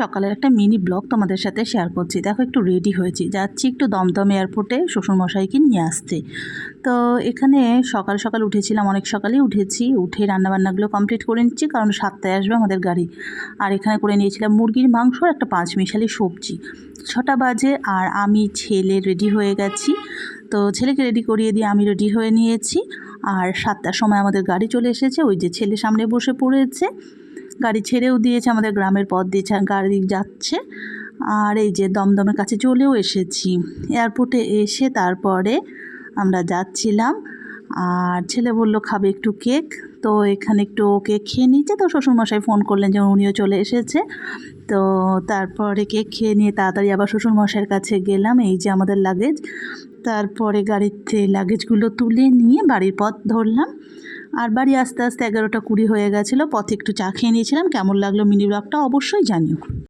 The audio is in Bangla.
সকালের একটা মিনি ব্লগ তোমাদের সাথে শেয়ার করছি। দেখো, একটু রেডি হয়েছি। যাচ্ছি একটু দমদম এয়ারপোর্টে শ্বশুরমশাইকে নিয়ে আসতে। তো এখানে সকাল সকাল উঠেছিলাম, অনেক সকালেই উঠেছি। উঠে রান্নাবান্নাগুলো কমপ্লিট করে নিচ্ছি, কারণ সাতটায় আসবে আমাদের গাড়ি। আর এখানে করে নিয়েছিলাম মুরগির মাংস আর একটা পাঁচ মিশালি সবজি। ছটা বাজে আর আমি ছেলে রেডি হয়ে গেছি। তো ছেলেকে রেডি করিয়ে দিয়ে আমি রেডি হয়ে নিয়েছি। আর সাতটার সময় আমাদের গাড়ি চলে এসেছে। ওই যে ছেলে সামনে বসে পড়েছে। গাড়ি ছেড়েও দিয়েছে, আমাদের গ্রামের পথ দিয়ে ছা- গাড়ি যাচ্ছে। আর এই যে দমদমের কাছে চলেও এসেছি। এয়ারপোর্টে এসে তারপরে আমরা যাচ্ছিলাম। আর ছেলে বলল, খাবে একটু কেক? তো এখানে একটু কেক খেয়ে নিচ্ছে তো শ্বশুরমশাই ফোন করলেন যে উনিও চলে এসেছে। তো তারপরে কেক খেয়ে নিয়ে তাড়াতাড়ি আবার শ্বশুরমশাইয়ের কাছে গেলাম, এই যে আমাদের লাগেজ তারপরে গাড়িতে লাগেজগুলো তুলে নিয়ে বাড়ির পথ ধরলাম। আর বাড়ি আস্তে আস্তে এগারোটা কুড়ি হয়ে গেছিল, পথে একটু চা খেয়ে নিয়েছিলাম, কেমন লাগল মিনি ব্লগটা অবশ্যই জানিও।